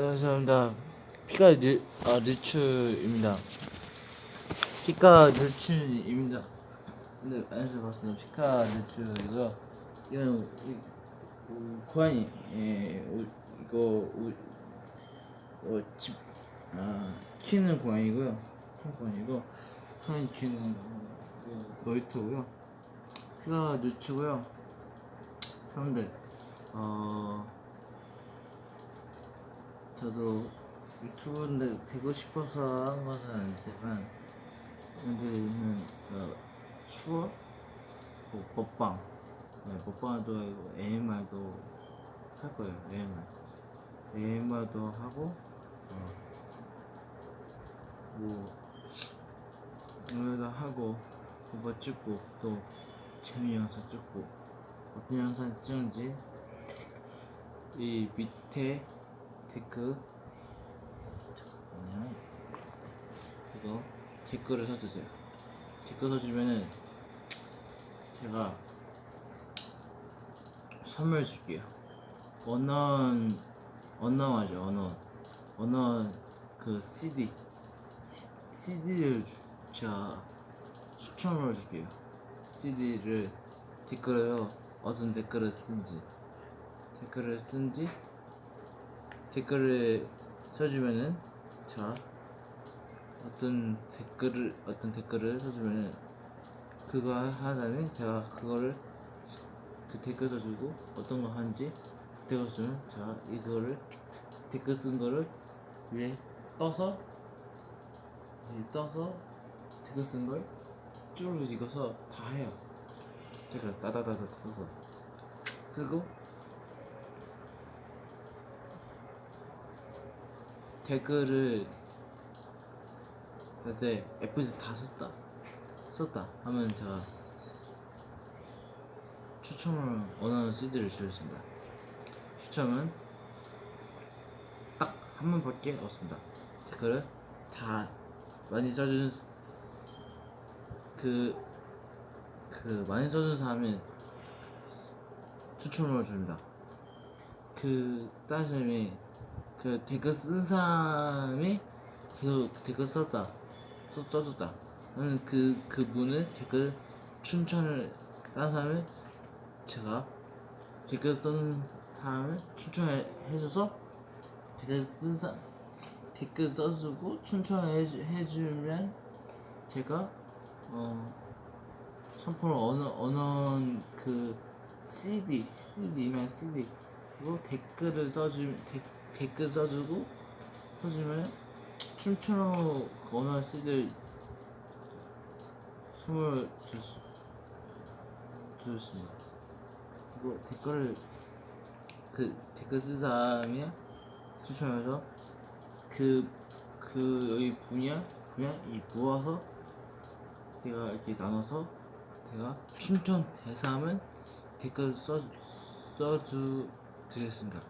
감사합니다. 피카 르, 아, 르츠입니다. 피카 르츠입니다. 네, 안녕하세요. 반갑습니다. 피카 르츠이고요. 이건 이, 우, 고양이, 예, 우, 이거 우, 어, 집, 아, 키우는 고양이고요. 고양이고, 키우는 어, 놀이터고요. 피카 르츠고요. 사람들, 어, 저도 유튜브인데 되고 싶어서 한 것은 아니지만 여기는 어, 추억, 뭐 먹방, 네, 먹방도 하고 AMR도 할 거예요. AMR, AMR도 하고 어, 뭐 노래도 하고 그거 찍고 또 재미 영상 찍고 어떤 영상 찍은지 이 밑에 댓글 잠깐만요. 이거 댓글을 써주세요. 댓글 써주면은 제가 선물 줄게요. 언원 언어하죠 언어 언어 그 CD CD를 제가 추천을 줄게요. CD를 댓글을 어떤 댓글을 쓴지. 댓글을 쓴지 댓글을 써주면은 자 어떤 댓글을 어떤 댓글을 써주면은 그거 하다면 제가 그거를 그 댓글 써주고 어떤 거 하는지 댓글 쓰면 제가 이거를 댓글 쓴 거를 위에 떠서 위에 떠서 댓글 쓴걸쭉 읽어서 다 해요. 제가 따다다다 써서 쓰고 댓글을 그때 F 다 썼다. 썼다. 하면 제가 추첨을 원하는 CD를 주겠습니다. 추첨은 딱 한 번밖에 없습니다. 댓글을 다 많이 써준 스- 그, 그 많이 써준 사람이 추첨을 줍니다. 그 사람이 그 댓글 쓴 사람이 계속 댓글 썼다. 써, 써줬다. 나는 그 그분을 댓글 추천을 다른 사람을 제가 댓글 쓴 사람을 추천해 해줘서 댓글 쓴 사, 댓글 써주고 추천해 주- 해주면 제가 어 선포를 어느 어느 그 CD CD면 CD 그리고 댓글을 써주 댓, 댓글 써주고 써주면 춤추는 언어 CD를 선물 주셨습니다. 그리고 댓글을 그 댓글 쓴 사람이 추천해서 그, 그 여기 분야 분야 이 모아서 제가 이렇게 나눠서 제가 춘천 대사하면 댓글 써 써주 드리겠습니다.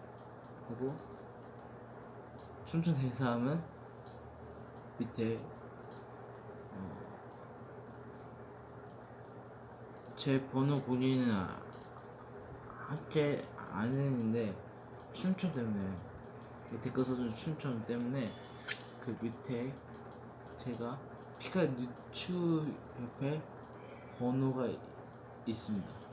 그리고 춘천 대사하면 밑에 어, 제 번호 공유는 아- 함께 안 했는데 춘천 때문에 그 댓글 써준 춘천 때문에 그 밑에 제가 피카 뉴츠 옆에 번호가 있습니다.